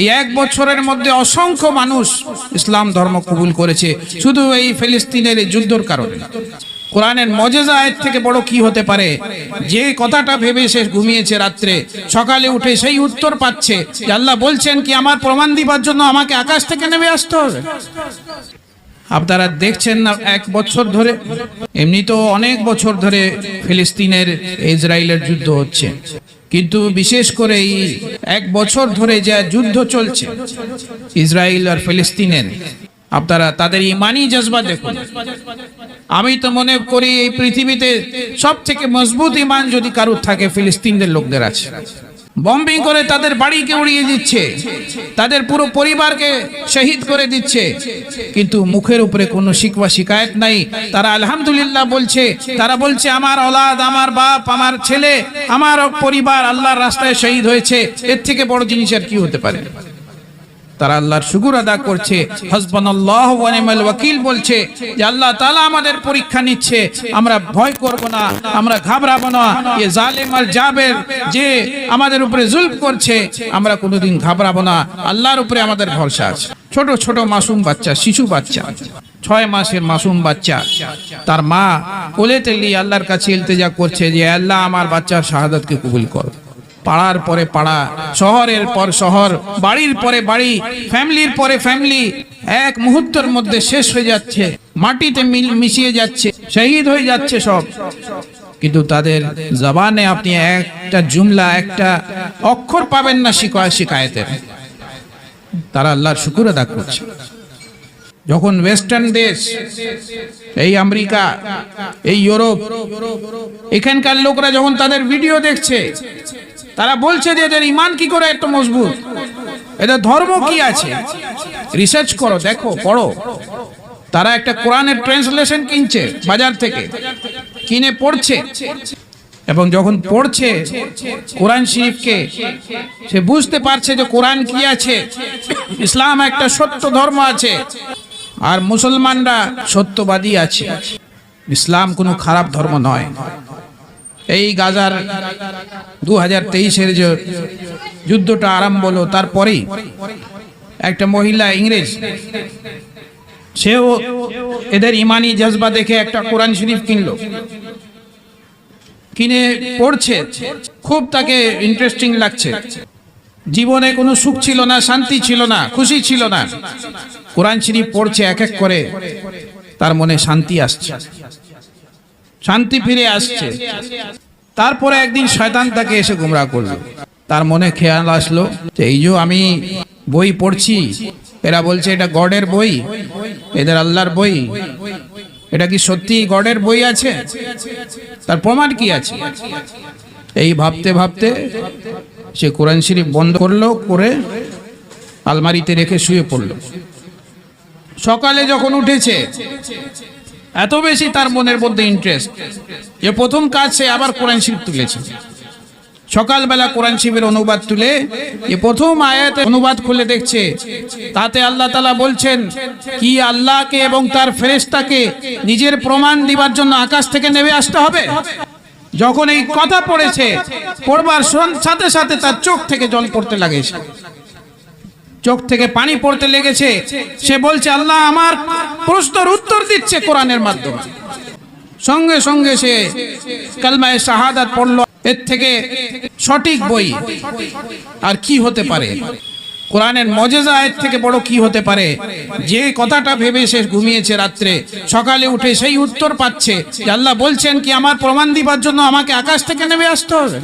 এই এক বছরের মধ্যে অসংখ্য মানুষ ইসলাম ধর্ম কবুল করেছে। শুধু এই ফিলিস্তিনের এই যুদ্ধর কারণে। কোরআনের মজেজা এর থেকে বড় কি হতে পারে? যে কথাটা ভেবে সে ঘুমিয়েছে রাত্রে, সকালে উঠে সেই উত্তর পাচ্ছে যে আল্লাহ বলছেন কি, আমার প্রমাণ দিবার জন্য আমাকে আকাশ থেকে নেমে আসতে হবে। আপনারা দেখছেন না এক বছর ধরে? এমনি তো অনেক বছর ধরে ফিলিস্তিনের, ইসরায়েলের যুদ্ধ হচ্ছে। কিন্তু বিশেষ করে এই এক বছর ধরে যা যুদ্ধ চলছে, ইসরায়েল আর ফিলিস্তিনের, আপনারা তাদের ইমানি জজবা দেখুন। আমি তো মনে করি এই পৃথিবীতে সব থেকে মজবুত ইমান যদি কারুর থাকে, ফিলিস্তিনদের লোকদের আছে। বম্বিং করে তাদের বাড়িকে উড়িয়ে দিচ্ছে। তাদের পুরো পরিবারকে শহীদ করে দিচ্ছে। কিন্তু মুখের উপরে কোনো শিকবা শিকায়ত নাই। তারা আলহামদুলিল্লাহ বলছে, তারা বলছে, আমার অলাদ, আমার বাপ, আমার ছেলে, আমার পরিবার আল্লাহর রাস্তায় শহীদ হয়েছে। এর থেকে বড় জিনিস আর কি হতে পারে? তারা আল্লাহর শুকুর আদা করছে। হসবান আল্লাহ ওয়াকিল বলছে যে আল্লাহ তালা আমাদের পরীক্ষা নিচ্ছে। আমরা ভয় করব না, আমরা ঘাবড়াবো না। এ জালেম আর জাবের যে আমাদের উপরে জুলম করছে, আমরা কোনোদিন ঘাবড়াবো না। আল্লাহর উপরে আমাদের ভরসা আছে। ছোট ছোট মাসুম বাচ্চা, শিশু বাচ্চা, ছয় মাসের মাসুম বাচ্চা। তার মা কোলে তেলি আল্লাহর কাছে ইলতেজা করছে যে আল্লাহ, আমার বাচ্চার শাহাদাতকে কবুল করো। পাড়ার পরে পাড়া, শহরের পর শহর, বাড়ির পরে বাড়ি, ফ্যামিলির পরে ফ্যামিলি। এক মুহূর্তের মধ্যে শেষ হয়ে যাচ্ছে, মাটিতে মিশিয়ে যাচ্ছে, শহীদ হয়ে যাচ্ছে সব। কিন্তু তাদের জবানে আপনি একটা জুমলা, একটা অক্ষর পাবেন না শিকায় শিকায়তের। তারা আল্লাহর শুকুর আদা করছে। যখন ওয়েস্টার্ন দেশ, এই আমেরিকা, এই ইউরোপ, এখানকার লোকরা যখন তাদের ভিডিও দেখছে তারা বলছে যে এদের ইমান কি করে এত মজবুত? এদের ধর্ম কি আছে? রিসার্চ করো, দেখো, পড়ো। তারা একটা কোরআনের ট্রান্সলেশন কিনছে বাজার থেকে, কিনে পড়ছে। এবং যখন পড়ছে, কোরআন শরীফকে, সে বুঝতে পারছে যে কোরআন কি আছে। ইসলাম একটা সত্য ধর্ম আছে। আর মুসলমানরা সত্যবাদী আছে। ইসলাম কোনো খারাপ ধর্ম নয়। এই গাজার দু হাজার তেইশের যে যুদ্ধটা আরম্ভ হলো, তারপরেই একটা মহিলা ইংরেজ, সেও এদের ইমানি জজবা দেখে একটা কোরআন শরীফ কিনলো। কিনে পড়ছে, খুব তাকে ইন্টারেস্টিং লাগছে। জীবনে কোনো সুখ ছিল না, শান্তি ছিল না, খুশি ছিল না। কোরআন শরীফ পড়ছে এক এক করে, তার মনে শান্তি আসছে। শান্তি ফিরে আসছে। তারপরে একদিন শয়তান তাকে এসে গুমরা করল। তার মনে খেয়াল আসলো যে, এই যে আমি বই পড়ছি, এরা বলছে এটা গডের বই, এদের আল্লাহর বই। এটা কি সত্যি গডের বই আছে? তার প্রমাণ কি আছে? এই ভাবতে ভাবতে সে কোরআন শরীফ বন্ধ করল, করে আলমারিতে রেখে শুয়ে পড়ল। সকালে যখন উঠেছে এত বেশি তার মনের মধ্যে ইন্টারেস্ট যে প্রথম কাজ সে আবার কোরআন শিব তুলেছে। সকালবেলা কোরআন শিবের অনুবাদ তুলে এ প্রথম আয়াতে অনুবাদ খুলে দেখছে, তাতে আল্লাহ তালা বলছেন, কি আল্লাহকে এবং তার ফেরেশতাকে নিজের প্রমাণ দিবার জন্য আকাশ থেকে নেমে আসতে হবে? যখন এই কথা পড়েছে, পড়বার সাথে সাথে তার চোখ থেকে জল পড়তে লাগেছে। চোখ থেকে পানি পড়তে লেগেছে। সে বলছে, আল্লাহ আমার প্রশ্নের উত্তর দিচ্ছে কোরআনের মাধ্যমে। সঙ্গে সঙ্গে সে কালমায় শাহাদাত পড়ল। এর থেকে সঠিক বই আর কি হতে পারে? কোরআনের মজেজা এর থেকে বড় কি হতে পারে? যে কথাটা ভেবে সে ঘুমিয়েছে রাত্রে, সকালে উঠে সেই উত্তর পাচ্ছে আল্লাহ বলছেন কি, আমার প্রমাণ দিবার জন্য আমাকে আকাশ থেকে নেমে আসতে হবে।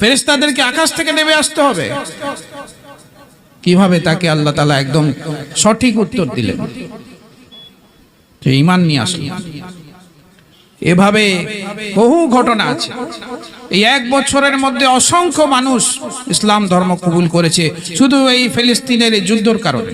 ফেরেশতাদেরকে আকাশ থেকে নেমে আসতে হবে। কীভাবে তাকে আল্লাহ তালা একদম সঠিক উত্তর দিলেন? যে ইমান নিয়ে আসলেন এভাবে বহু ঘটনা আছে। এই এক বছরের মধ্যে অসংখ্য মানুষ ইসলাম ধর্ম কবুল করেছে। শুধু এই ফিলিস্তিনের এই যুদ্ধর কারণে